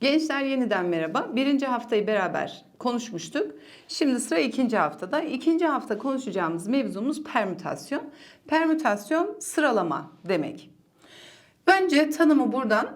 Gençler yeniden merhaba. Birinci haftayı beraber konuşmuştuk. Şimdi sıra ikinci haftada. İkinci hafta konuşacağımız mevzumuz permütasyon. Permütasyon sıralama demek. Önce tanımı buradan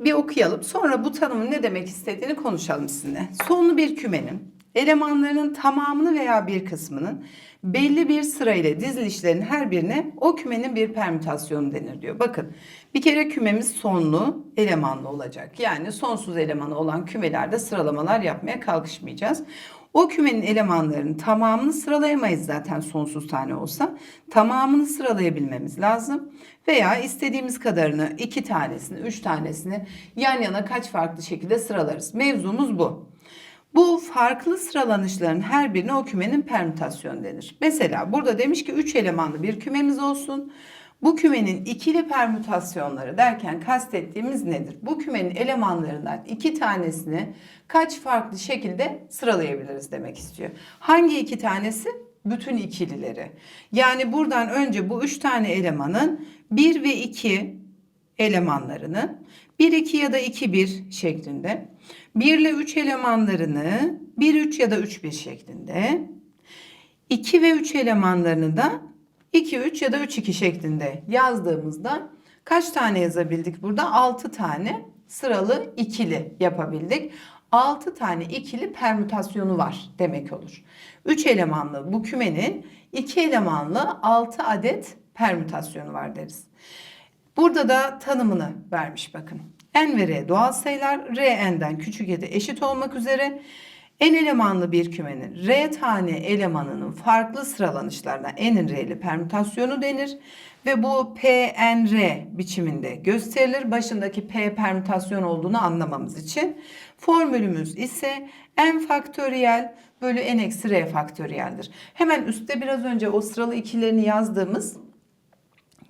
bir okuyalım. Sonra bu tanımın ne demek istediğini konuşalım sizinle. Sonlu bir kümenin elemanlarının tamamını veya bir kısmının belli bir sırayla dizilişlerin her birine o kümenin bir permütasyonu denir diyor. Bakın bir kere kümemiz sonlu elemanlı olacak. Yani sonsuz elemanı olan kümelerde sıralamalar yapmaya kalkışmayacağız. O kümenin elemanlarının tamamını sıralayamayız zaten sonsuz tane olsa. Tamamını sıralayabilmemiz lazım. Veya istediğimiz kadarını iki tanesini, üç tanesini yan yana kaç farklı şekilde sıralarız. Mevzumuz bu. Bu farklı sıralanışların her birine o kümenin permütasyon denir. Mesela burada demiş ki 3 elemanlı bir kümemiz olsun. Bu kümenin ikili permütasyonları derken kastettiğimiz nedir? Bu kümenin elemanlarından iki tanesini kaç farklı şekilde sıralayabiliriz demek istiyor. Hangi iki tanesi? Bütün ikilileri. Yani buradan önce bu üç tane elemanın 1 ve 2 elemanlarını 1 2 ya da 2 1 şeklinde 1 ile 3 elemanlarını 1 3 ya da 3 1 şeklinde 2 ve 3 elemanlarını da 2 3 ya da 3 2 şeklinde yazdığımızda kaç tane yazabildik burada? 6 tane sıralı ikili yapabildik. 6 tane ikili permütasyonu var demek olur. 3 elemanlı bu kümenin 2 elemanlı 6 adet permütasyonu var deriz. Burada da tanımını vermiş bakın. N ve R doğal sayılar R n'den küçük ya da eşit olmak üzere n elemanlı bir kümenin R tane elemanının farklı sıralanışlarına n'in R'li permütasyonu denir ve bu P N R biçiminde gösterilir. Başındaki P permütasyon olduğunu anlamamız için. Formülümüz ise n faktöriyel bölü n eksi R faktöriyeldir. Hemen üstte biraz önce o sıralı ikilerini yazdığımız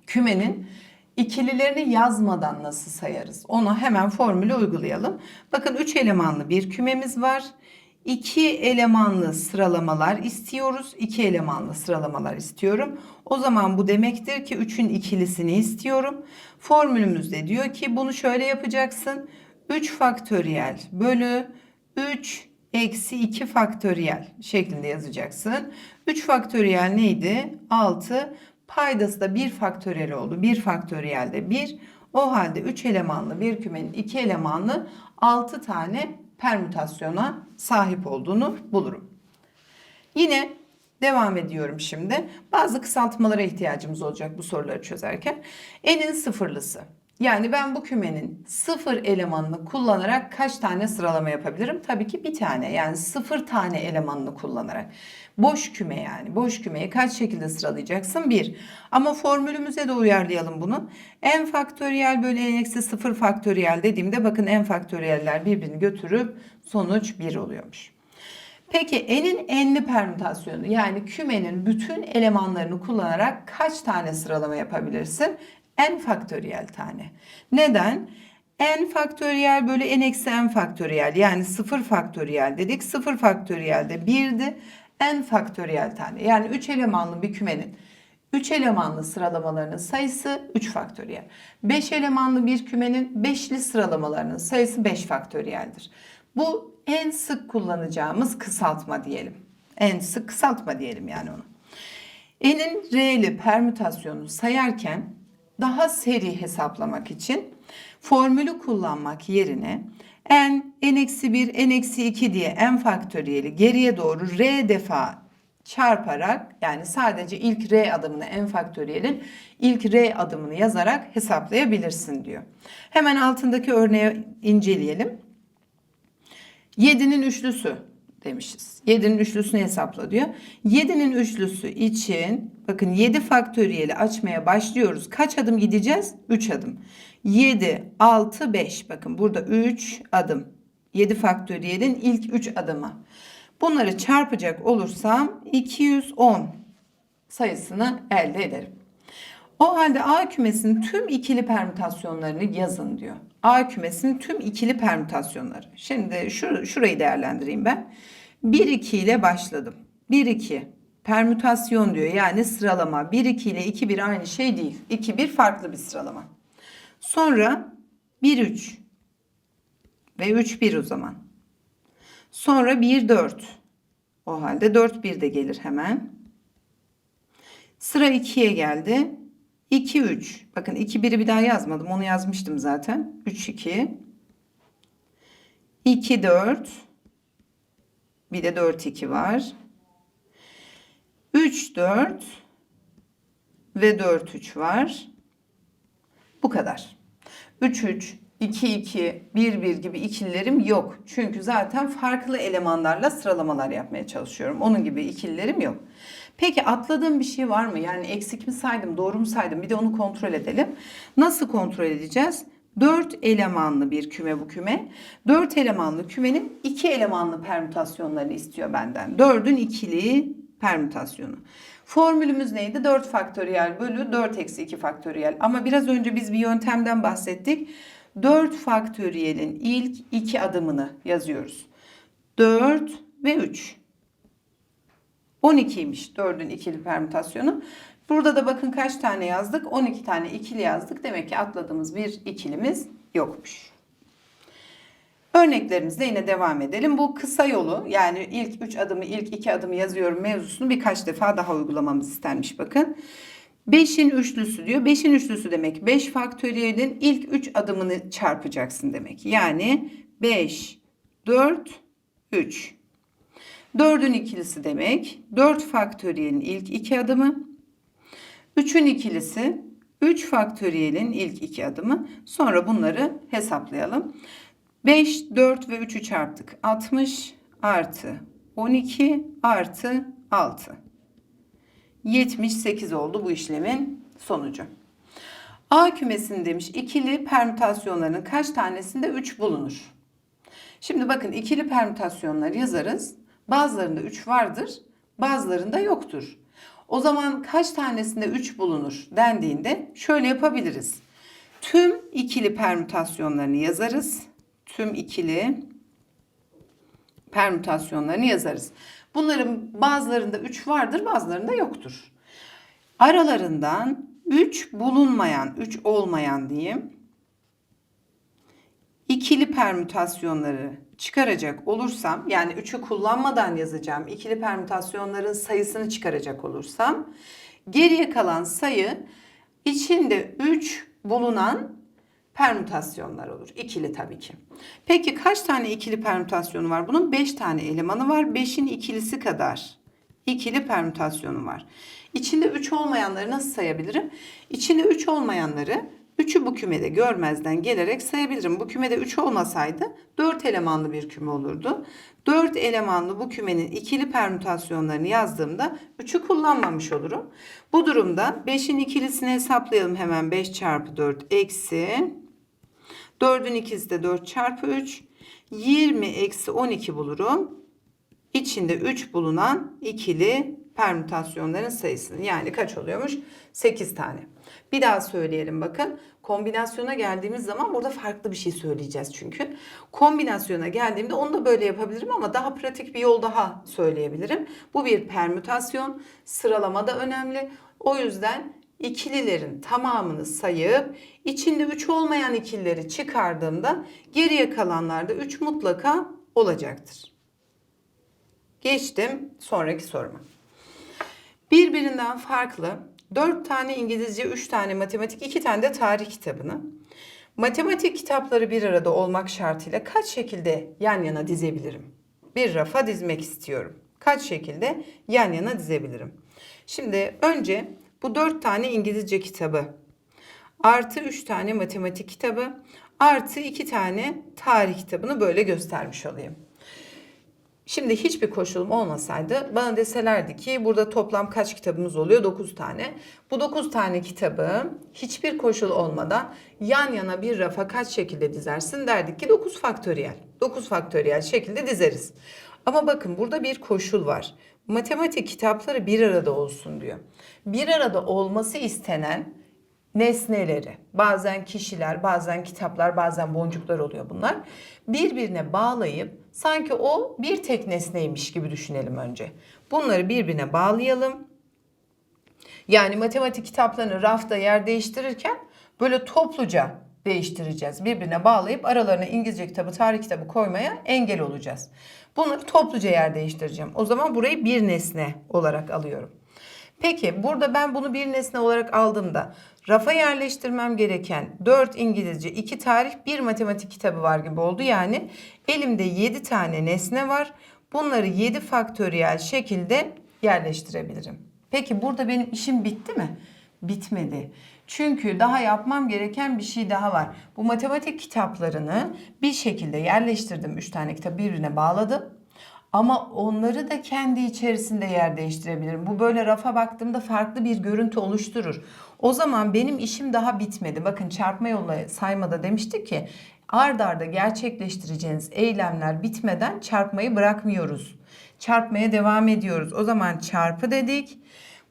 kümenin ikililerini yazmadan nasıl sayarız? Ona hemen formülü uygulayalım. Bakın 3 elemanlı bir kümemiz var. 2 elemanlı sıralamalar istiyoruz. 2 elemanlı sıralamalar istiyorum. O zaman bu demektir ki 3'ün ikilisini istiyorum. Formülümüzde diyor ki bunu şöyle yapacaksın. 3 faktöriyel bölü 3 eksi 2 faktöriyel şeklinde yazacaksın. 3 faktöriyel neydi? 6 Paydası da 1 faktöriyel oldu. 1 faktöriyel de 1. O halde 3 elemanlı bir kümenin 2 elemanlı 6 tane permütasyona sahip olduğunu bulurum. Yine devam ediyorum şimdi. Bazı kısaltmalara ihtiyacımız olacak bu soruları çözerken. N'in sıfırlısı. Yani ben bu kümenin sıfır elemanını kullanarak kaç tane sıralama yapabilirim? Tabii ki bir tane yani sıfır tane elemanını kullanarak. Boş küme yani. Boş kümeyi kaç şekilde sıralayacaksın? Bir. Ama formülümüze de uyarlayalım bunu. n faktöriyel bölü n eksi sıfır faktöriyel dediğimde bakın n faktöriyeller birbirini götürüp sonuç 1 oluyormuş. Peki n'in n'li permütasyonu yani kümenin bütün elemanlarını kullanarak kaç tane sıralama yapabilirsin? N faktöriyel tane. Neden? n faktöriyel bölü n eksi n faktöriyel yani 0 faktöriyel dedik. 0 faktöriyel de 1'di. n faktöriyel tane yani 3 elemanlı bir kümenin 3 elemanlı sıralamalarının sayısı 3 faktöriyel. 5 elemanlı bir kümenin 5'li sıralamalarının sayısı 5 faktöriyeldir. Bu en sık kullanacağımız kısaltma diyelim. En sık kısaltma diyelim yani onu. N'in R'li permütasyonu sayarken daha seri hesaplamak için formülü kullanmak yerine n, n-1, n-2 diye n faktöriyeli geriye doğru r defa çarparak yani sadece ilk r adımını n faktöriyelin ilk r adımını yazarak hesaplayabilirsin diyor. Hemen altındaki örneği inceleyelim. 7'nin üçlüsü demişiz. 7'nin üçlüsünü hesapla diyor. 7'nin üçlüsü için bakın 7 faktöriyeli açmaya başlıyoruz. Kaç adım gideceğiz? 3 adım. 7, 6, 5. Bakın burada 3 adım. 7 faktöriyelin ilk 3 adımı. Bunları çarpacak olursam 210 sayısını elde ederim. O halde A kümesinin tüm ikili permütasyonlarını yazın diyor. A kümesinin tüm ikili permütasyonları. Şimdi şur şurayı değerlendireyim ben. 1 2 ile başladım. 1 2 permütasyon diyor. Yani sıralama. 1 2 ile 2 1 aynı şey değil. 2 1 farklı bir sıralama. Sonra 1 3 ve 3 1 o zaman. Sonra 1 4. O halde 4 1 de gelir hemen. Sıra 2'ye geldi. 2 3. Bakın 2 1'i bir daha yazmadım. Onu yazmıştım zaten. 3 2. 2 4. Bir de 4 2 var. 3 4 ve 4 3 var. Bu kadar. 3 3 2 2 1 1 gibi ikililerim yok. Çünkü zaten farklı elemanlarla sıralamalar yapmaya çalışıyorum. Onun gibi ikililerim yok. Peki atladığım bir şey var mı? Yani eksik mi saydım, doğru mu saydım? Bir de onu kontrol edelim. Nasıl kontrol edeceğiz? 4 elemanlı bir küme bu küme. 4 elemanlı kümenin 2 elemanlı permütasyonlarını istiyor benden. 4'ün ikili permütasyonu. Formülümüz neydi? 4 faktöriyel bölü 4 eksi 2 faktöriyel. Ama biraz önce biz bir yöntemden bahsettik. 4 faktöriyelin ilk iki adımını yazıyoruz. 4 ve 3. 12'ymiş 4'ün ikili permütasyonu. Burada da bakın kaç tane yazdık? 12 tane ikili yazdık. Demek ki atladığımız bir ikilimiz yokmuş. Örneklerimizle yine devam edelim. Bu kısa yolu yani ilk 3 adımı ilk 2 adımı yazıyorum mevzusunu birkaç defa daha uygulamamız istenmiş bakın. 5'in üçlüsü diyor. 5'in üçlüsü demek 5 faktöriyelin ilk 3 adımını çarpacaksın demek. Yani 5, 4, 3. 4'ün ikilisi demek 4 faktöriyelin ilk 2 adımı. 3'ün ikilisi 3 faktöriyelin ilk 2 adımı. Sonra bunları hesaplayalım. 5, 4 ve 3'ü çarptık. 60 artı 12 artı 6. 78 oldu bu işlemin sonucu. A kümesinin demiş ikili permütasyonlarının kaç tanesinde 3 bulunur? Şimdi bakın ikili permütasyonları yazarız. Bazılarında 3 vardır, bazılarında yoktur. O zaman kaç tanesinde 3 bulunur dendiğinde şöyle yapabiliriz. Tüm ikili permütasyonlarını yazarız. Tüm ikili permütasyonlarını yazarız. Bunların bazılarında 3 vardır, bazılarında yoktur. Aralarından 3 bulunmayan, 3 olmayan diyeyim. İkili permütasyonları çıkaracak olursam, yani 3'ü kullanmadan yazacağım ikili permütasyonların sayısını çıkaracak olursam, geriye kalan sayı içinde 3 bulunan permütasyonlar olur. İkili tabii ki. Peki kaç tane ikili permütasyonu var? Bunun 5 tane elemanı var. 5'in ikilisi kadar ikili permütasyonu var. İçinde 3 olmayanları nasıl sayabilirim? İçinde 3 olmayanları 3'ü bu kümede görmezden gelerek sayabilirim. Bu kümede 3 olmasaydı 4 elemanlı bir küme olurdu. 4 elemanlı bu kümenin ikili permütasyonlarını yazdığımda 3'ü kullanmamış olurum. Bu durumda 5'in ikilisini hesaplayalım hemen 5 çarpı 4 eksi 4'ün ikisi de 4 çarpı 3 20 eksi 12 bulurum. İçinde 3 bulunan ikili permütasyonların sayısını yani kaç oluyormuş? 8 tane. Bir daha söyleyelim bakın. Kombinasyona geldiğimiz zaman burada farklı bir şey söyleyeceğiz çünkü. Kombinasyona geldiğimde onu da böyle yapabilirim ama daha pratik bir yol daha söyleyebilirim. Bu bir permütasyon. Sıralama da önemli. O yüzden ikililerin tamamını sayıp içinde 3 olmayan ikilileri çıkardığımda geriye kalanlarda 3 mutlaka olacaktır. Geçtim sonraki soruma. Birbirinden farklı 4 tane İngilizce, 3 tane matematik, 2 tane de tarih kitabını matematik kitapları bir arada olmak şartıyla kaç şekilde yan yana dizebilirim? Bir rafa dizmek istiyorum. Kaç şekilde yan yana dizebilirim? Şimdi önce bu 4 tane İngilizce kitabı artı 3 tane matematik kitabı artı 2 tane tarih kitabını böyle göstermiş olayım. Şimdi hiçbir koşulum olmasaydı bana deselerdi ki burada toplam kaç kitabımız oluyor? 9 tane. Bu 9 tane kitabı hiçbir koşul olmadan yan yana bir rafa kaç şekilde dizersin derdik ki 9 faktöriyel. 9 faktöriyel şekilde dizeriz. Ama bakın burada bir koşul var. Matematik kitapları bir arada olsun diyor. Bir arada olması istenen nesneleri, bazen kişiler, bazen kitaplar, bazen boncuklar oluyor bunlar. Birbirine bağlayıp sanki o bir tek nesneymiş gibi düşünelim önce. Bunları birbirine bağlayalım. Yani matematik kitaplarını rafta yer değiştirirken böyle topluca değiştireceğiz. Birbirine bağlayıp aralarına İngilizce kitabı, tarih kitabı koymaya engel olacağız. Bunları topluca yer değiştireceğim. O zaman burayı bir nesne olarak alıyorum. Peki burada ben bunu bir nesne olarak aldığımda rafa yerleştirmem gereken 4 İngilizce, 2 tarih, 1 matematik kitabı var gibi oldu. Yani elimde 7 tane nesne var. Bunları 7 faktöriyel şekilde yerleştirebilirim. Peki burada benim işim bitti mi? Bitmedi. Çünkü daha yapmam gereken bir şey daha var. Bu matematik kitaplarını bir şekilde yerleştirdim. 3 tane kitap birbirine bağladım. Ama onları da kendi içerisinde yer değiştirebilirim. Bu böyle rafa baktığımda farklı bir görüntü oluşturur. O zaman benim işim daha bitmedi. Bakın çarpma yolla saymada demiştik ki ard arda gerçekleştireceğiniz eylemler bitmeden çarpmayı bırakmıyoruz. Çarpmaya devam ediyoruz. O zaman çarpı dedik.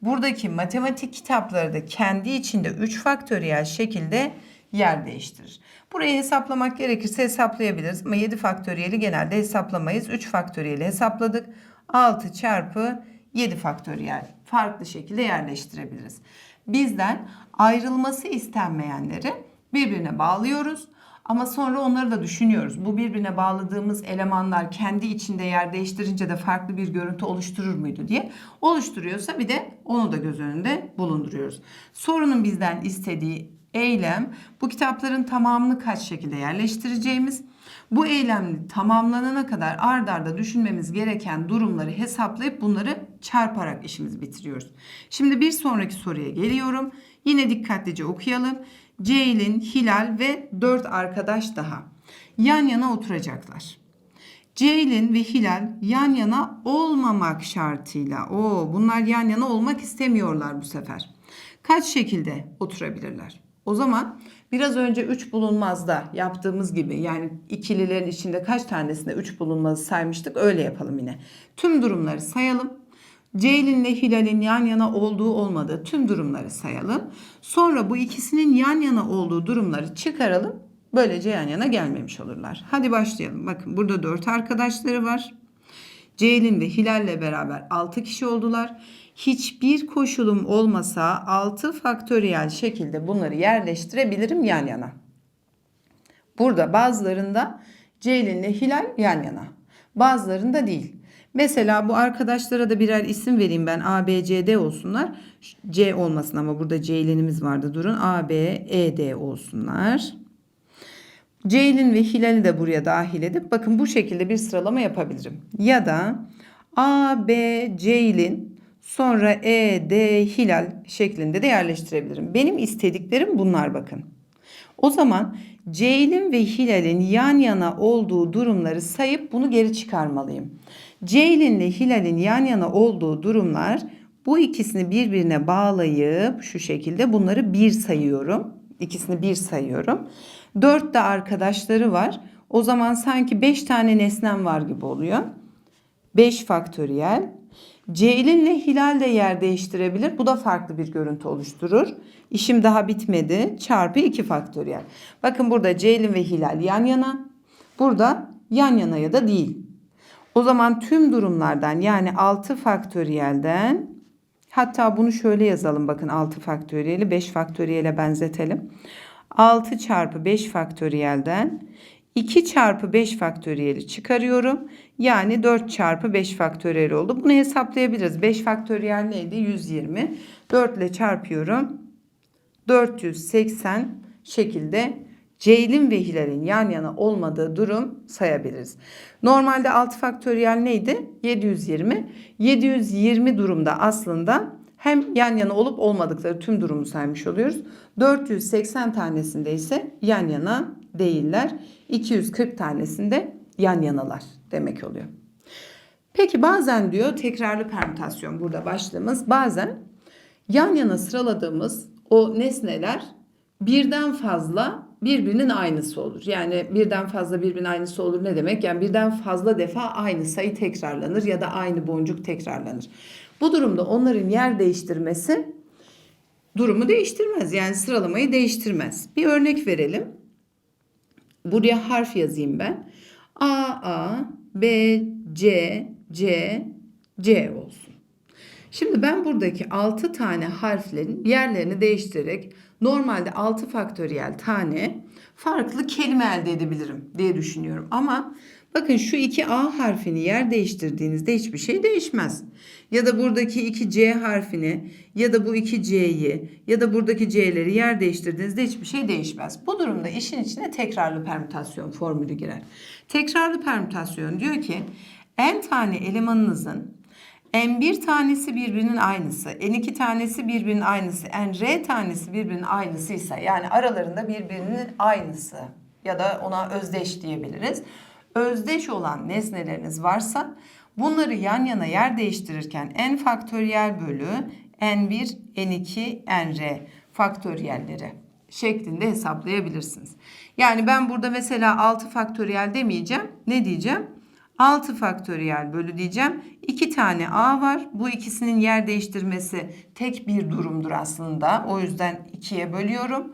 Buradaki matematik kitapları da kendi içinde 3 faktöriyel şekilde yer değiştirir. Burayı hesaplamak gerekirse hesaplayabiliriz ama 7 faktöriyeli genelde hesaplamayız. 3 faktöriyeli hesapladık. 6 çarpı 7 faktöriyel farklı şekilde yerleştirebiliriz. Bizden ayrılması istenmeyenleri birbirine bağlıyoruz. Ama sonra onları da düşünüyoruz. Bu birbirine bağladığımız elemanlar kendi içinde yer değiştirince de farklı bir görüntü oluşturur muydu diye. Oluşturuyorsa bir de onu da göz önünde bulunduruyoruz. Sorunun bizden istediği eylem bu kitapların tamamını kaç şekilde yerleştireceğimiz. Bu eylem tamamlanana kadar ard arda düşünmemiz gereken durumları hesaplayıp bunları çarparak işimizi bitiriyoruz. Şimdi bir sonraki soruya geliyorum. Yine dikkatlice okuyalım. Ceylin, Hilal ve 4 arkadaş daha yan yana oturacaklar. Ceylin ve Hilal yan yana olmamak şartıyla. O bunlar yan yana olmak istemiyorlar bu sefer. Kaç şekilde oturabilirler? O zaman biraz önce 3 bulunmazda yaptığımız gibi yani ikililerin içinde kaç tanesinde 3 bulunmazı saymıştık öyle yapalım yine. Tüm durumları sayalım. Ceylin ile Hilal'in yan yana olduğu olmadığı tüm durumları sayalım. Sonra bu ikisinin yan yana olduğu durumları çıkaralım. Böylece yan yana gelmemiş olurlar. Hadi başlayalım. Bakın burada 4 arkadaşları var. Ceylin ve Hilal'le beraber 6 kişi oldular. Hiçbir koşulum olmasa 6 faktöriyel şekilde bunları yerleştirebilirim yan yana. Burada bazılarında Ceylin ile Hilal yan yana. Bazılarında değil. Mesela bu arkadaşlara da birer isim vereyim ben. A, B, C, D olsunlar. C olmasın ama burada Ceylin'imiz vardı durun. A, B, E, D olsunlar. Ceylin ve Hilal'i de buraya dahil edip bakın bu şekilde bir sıralama yapabilirim. Ya da A, B, Ceylin sonra E, D, Hilal şeklinde de yerleştirebilirim. Benim istediklerim bunlar bakın. O zaman Ceylin ve Hilal'in yan yana olduğu durumları sayıp bunu geri çıkarmalıyım. Ceylin ile Hilal'in yan yana olduğu durumlar bu ikisini birbirine bağlayıp şu şekilde bunları bir sayıyorum. İkisini bir sayıyorum. Dört de arkadaşları var. O zaman sanki beş tane nesnem var gibi oluyor. Beş faktöriyel. Ceylin ile Hilal de yer değiştirebilir. Bu da farklı bir görüntü oluşturur. İşim daha bitmedi. Çarpı 2 faktöriyel. Bakın burada Ceylin ve Hilal yan yana. Burada yan yana ya da değil. O zaman tüm durumlardan yani 6 faktöriyelden hatta bunu şöyle yazalım bakın 6 faktöriyeli 5 faktöriyele benzetelim. 6 çarpı 5 faktöriyelden 2 çarpı 5 faktöriyeli çıkarıyorum. Yani 4 çarpı 5 faktöriyel oldu. Bunu hesaplayabiliriz. 5 faktöriyel neydi? 120. 4 ile çarpıyorum. 480 şekilde Ceylin ve Hilal'in yan yana olmadığı durum sayabiliriz. Normalde 6 faktöriyel neydi? 720. 720 durumda aslında hem yan yana olup olmadıkları tüm durumu saymış oluyoruz. 480 tanesinde ise yan yana değiller. 240 tanesinde yan yanalar demek oluyor. Peki bazen diyor tekrarlı permütasyon burada başlığımız. Bazen yan yana sıraladığımız o nesneler birden fazla birbirinin aynısı olur. Yani birden fazla birbirinin aynısı olur ne demek? Yani birden fazla defa aynı sayı tekrarlanır ya da aynı boncuk tekrarlanır. Bu durumda onların yer değiştirmesi durumu değiştirmez. Yani sıralamayı değiştirmez. Bir örnek verelim. Buraya harf yazayım ben. A, A, B, C, C, C olsun. Şimdi ben buradaki 6 tane harflerin yerlerini değiştirerek normalde 6 faktöriyel tane farklı kelime elde edebilirim diye düşünüyorum. Ama bakın şu iki A harfini yer değiştirdiğinizde hiçbir şey değişmez. Ya da buradaki iki C harfini ya da bu iki C'yi ya da buradaki C'leri yer değiştirdiğinizde hiçbir şey değişmez. Bu durumda işin içine tekrarlı permütasyon formülü girer. Tekrarlı permütasyon diyor ki n tane elemanınızın N1 tanesi birbirinin aynısı, N2 tanesi birbirinin aynısı, NR tanesi birbirinin aynısıysa yani aralarında birbirinin aynısı ya da ona özdeş diyebiliriz. Özdeş olan nesneleriniz varsa bunları yan yana yer değiştirirken n faktöriyel bölü n1, n2, nr faktöriyelleri şeklinde hesaplayabilirsiniz. Yani ben burada mesela 6 faktöriyel demeyeceğim. Ne diyeceğim? 6 faktöriyel bölü diyeceğim. 2 tane a var. Bu ikisinin yer değiştirmesi tek bir durumdur aslında. O yüzden 2'ye bölüyorum.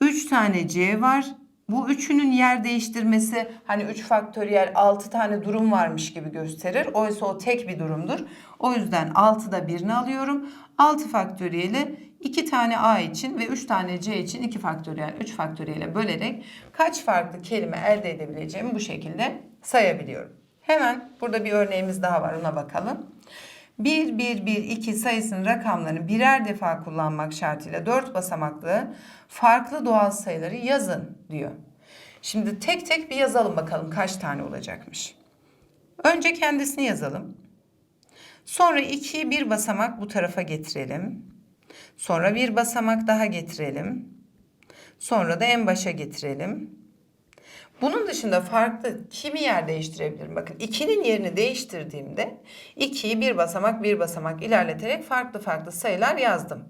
3 tane c var. Bu üçünün yer değiştirmesi hani 3 faktöriyel 6 tane durum varmış gibi gösterir. Oysa o tek bir durumdur. O yüzden 6'da birini alıyorum. 6 faktöriyeli 2 tane a için ve 3 tane c için 2 faktöriyel 3 faktöriyele bölerek kaç farklı kelime elde edebileceğimi bu şekilde sayabiliyorum. Hemen burada bir örneğimiz daha var ona bakalım. 1, 1, 1, 2 sayısının rakamlarını birer defa kullanmak şartıyla 4 basamaklı farklı doğal sayıları yazın diyor. Şimdi tek tek bir yazalım bakalım kaç tane olacakmış. Önce kendisini yazalım. Sonra 2'yi bir basamak bu tarafa getirelim. Sonra bir basamak daha getirelim. Sonra da en başa getirelim. Bunun dışında farklı kimi yer değiştirebilirim? Bakın 2'nin yerini değiştirdiğimde 2'yi bir basamak bir basamak ilerleterek farklı farklı sayılar yazdım.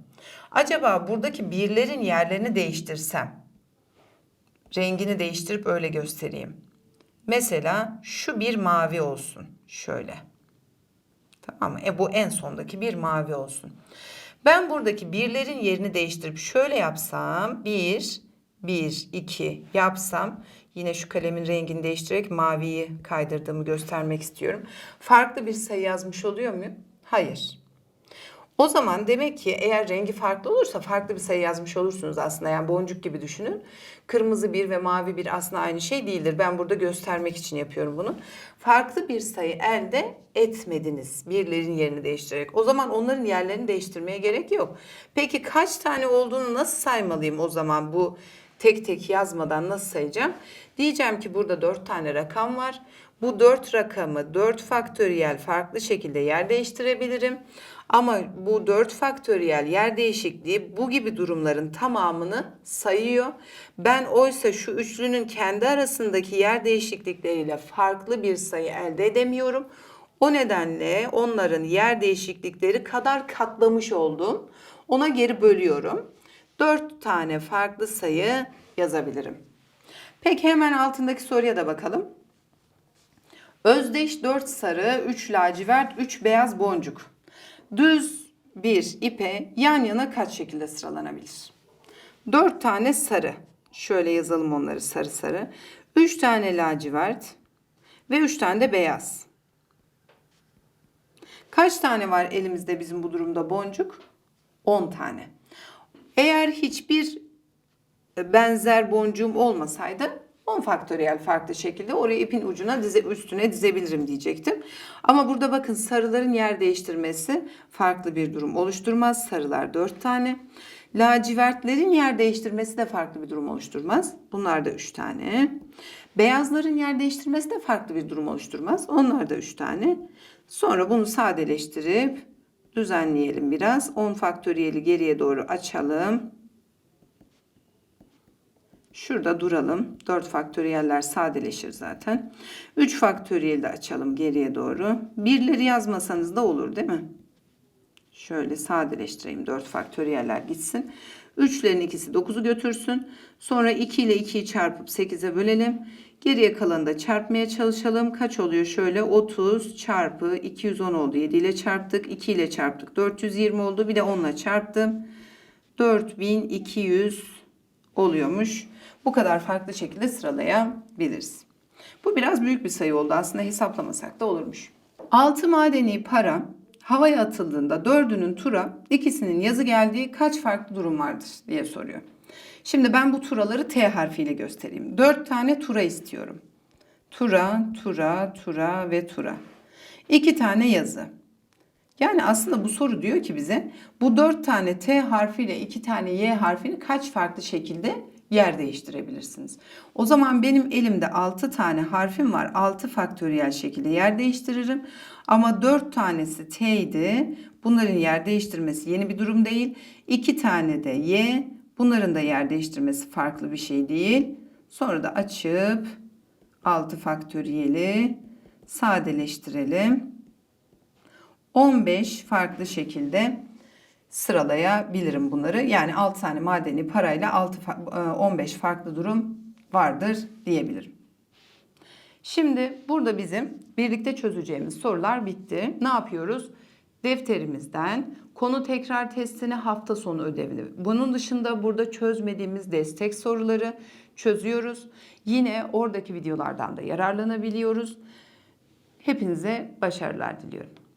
Acaba buradaki birlerin yerlerini değiştirsem, rengini değiştirip öyle göstereyim. Mesela şu bir mavi olsun. Şöyle. Tamam mı? E bu en sondaki bir mavi olsun. Ben buradaki birlerin yerini değiştirip şöyle yapsam. Bir, bir, iki yapsam. Yine şu kalemin rengini değiştirerek maviyi kaydırdığımı göstermek istiyorum. Farklı bir sayı yazmış oluyor muyum? Hayır. O zaman demek ki eğer rengi farklı olursa farklı bir sayı yazmış olursunuz aslında. Yani boncuk gibi düşünün. Kırmızı bir ve mavi bir aslında aynı şey değildir. Ben burada göstermek için yapıyorum bunu. Farklı bir sayı elde etmediniz birlerin yerini değiştirerek. O zaman onların yerlerini değiştirmeye gerek yok. Peki kaç tane olduğunu nasıl saymalıyım o zaman bu tek tek yazmadan nasıl sayacağım? Diyeceğim ki burada 4 tane rakam var. Bu 4 rakamı 4 faktöriyel farklı şekilde yer değiştirebilirim. Ama bu 4 faktöriyel yer değişikliği bu gibi durumların tamamını sayıyor. Ben oysa şu üçlünün kendi arasındaki yer değişiklikleriyle farklı bir sayı elde edemiyorum. O nedenle onların yer değişiklikleri kadar katlamış oldum. Ona geri bölüyorum. 4 tane farklı sayı yazabilirim. Peki hemen altındaki soruya da bakalım. Özdeş 4 sarı, 3 lacivert, 3 beyaz boncuk. Düz bir ipe yan yana kaç şekilde sıralanabilir? 4 tane sarı. Şöyle yazalım onları sarı sarı. 3 tane lacivert ve 3 tane de beyaz. Kaç tane var elimizde bizim bu durumda boncuk? 10 tane. Eğer hiçbir benzer boncuğum olmasaydı 10 faktöriyel farklı şekilde oraya ipin ucuna dize üstüne dizebilirim diyecektim. Ama burada bakın sarıların yer değiştirmesi farklı bir durum oluşturmaz. Sarılar 4 tane. Lacivertlerin yer değiştirmesi de farklı bir durum oluşturmaz. Bunlar da 3 tane. Beyazların yer değiştirmesi de farklı bir durum oluşturmaz. Onlar da 3 tane. Sonra bunu sadeleştirip düzenleyelim biraz. 10 faktöriyeli geriye doğru açalım. Şurada duralım. 4 faktöriyeller sadeleşir zaten. 3 faktöriyeli açalım geriye doğru. Birleri yazmasanız da olur değil mi? Şöyle sadeleştireyim. 4 faktöriyeller gitsin. 3'lerin ikisi 9'u götürsün. Sonra 2 ile 2'yi çarpıp 8'e bölelim. Geriye kalanı da çarpmaya çalışalım. Kaç oluyor? Şöyle 30 çarpı 210 oldu. 7 ile çarptık. 2 ile çarptık. 420 oldu. Bir de 10 ile çarptım. 4200 oluyormuş. Bu kadar farklı şekilde sıralayabiliriz. Bu biraz büyük bir sayı oldu. Aslında hesaplamasak da olurmuş. 6 madeni para havaya atıldığında dördünün tura ikisinin yazı geldiği kaç farklı durum vardır diye soruyor. Şimdi ben bu turaları T harfiyle göstereyim. Dört tane tura istiyorum. Tura, tura, tura ve tura. İki tane yazı. Yani aslında bu soru diyor ki bize bu dört tane T harfiyle iki tane Y harfini kaç farklı şekilde yer değiştirebilirsiniz. O zaman benim elimde 6 tane harfim var. 6 faktöriyel şekilde yer değiştiririm. Ama 4 tanesi T idi. Bunların yer değiştirmesi yeni bir durum değil. 2 tane de Y. Bunların da yer değiştirmesi farklı bir şey değil. Sonra da açıp 6 faktöriyeli sadeleştirelim. 15 farklı şekilde sıralayabilirim bunları. Yani 6 tane madeni parayla 6 fa- e, 15 farklı durum vardır diyebilirim. Şimdi burada bizim birlikte çözeceğimiz sorular bitti. Ne yapıyoruz? Defterimizden konu tekrar testini hafta sonu ödevini. Bunun dışında burada çözmediğimiz destek soruları çözüyoruz. Yine oradaki videolardan da yararlanabiliyoruz. Hepinize başarılar diliyorum.